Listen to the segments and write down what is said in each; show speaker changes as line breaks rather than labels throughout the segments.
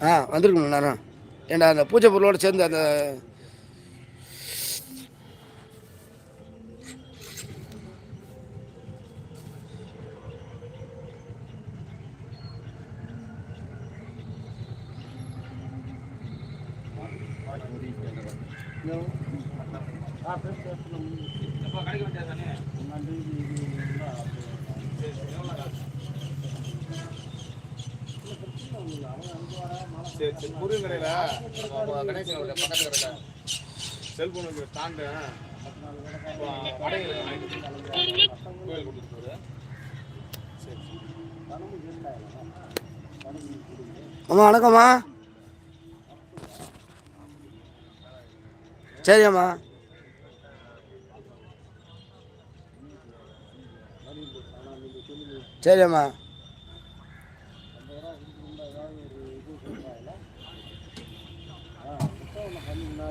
ஆ வந்திருக்கணும் நேரம் ஏண்டா அந்த பூஜை பொருளோடு சேர்ந்து அந்த
சரி சரி முருகன் கடையில் கணேசனோட பக்கத்து கடையில் செல்ஃபோனுக்கு ஸ்டாண்டு வடைகள் கோயில் சரி
அம்மா வணக்கம்மா. சரி அம்மா சரி அம்மா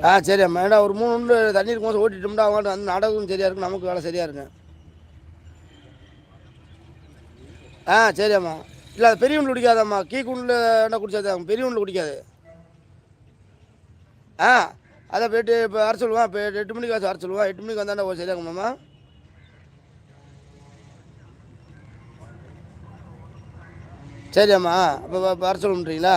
ஆ சரி அம்மா ஏடா ஒரு மூணு உண்டு தண்ணி இருக்கும் ஓட்டிட்டோம்னா அவங்க வந்து நடக்கும் சரியாக இருக்கும் நமக்கு வேலை சரியாக இருக்கும் ஆ சரி அம்மா இல்லை அது பெரிய உண்டு குடிக்காதம்மா. கீ குண்டில் குடிச்சாதான் பெரிய உண்டு குடிக்காது. ஆ அதை போய்ட்டு இப்போ வர சொல்லுவான். இப்போ எட்டு மணிக்கு வச்சு வர சொல்லுவான். எட்டு மணிக்கு வந்தாண்டா ஒரு சரியாகுமாம்மா சரி அம்மா அப்போ வர சொல்லுன்றீங்களா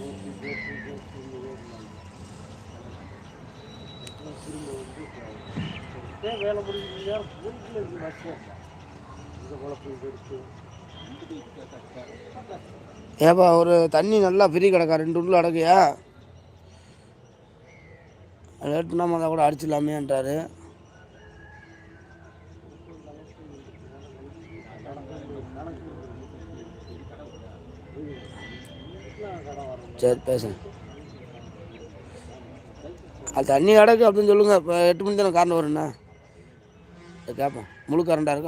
விநாயகர்களுக்கு
வேலை முடிஞ்சு இருக்கு இந்த குழப்பம்
ஏப்பா ஒரு தண்ணி நல்லா ஃப்ரீ கிடக்கா ரெண்டு உள்ள அடக்குயா? ரேட் நம்ம அதை கூட அடிச்சிடலாமேன்றாரு. சரி பேசுங்க. அது தண்ணி கிடக்கு அப்படின்னு சொல்லுங்கள் இப்போ எட்டு மணி தானே காரணம் வரும்ண்ணா கேட்போம் முழு கரண்டாக இருக்கும்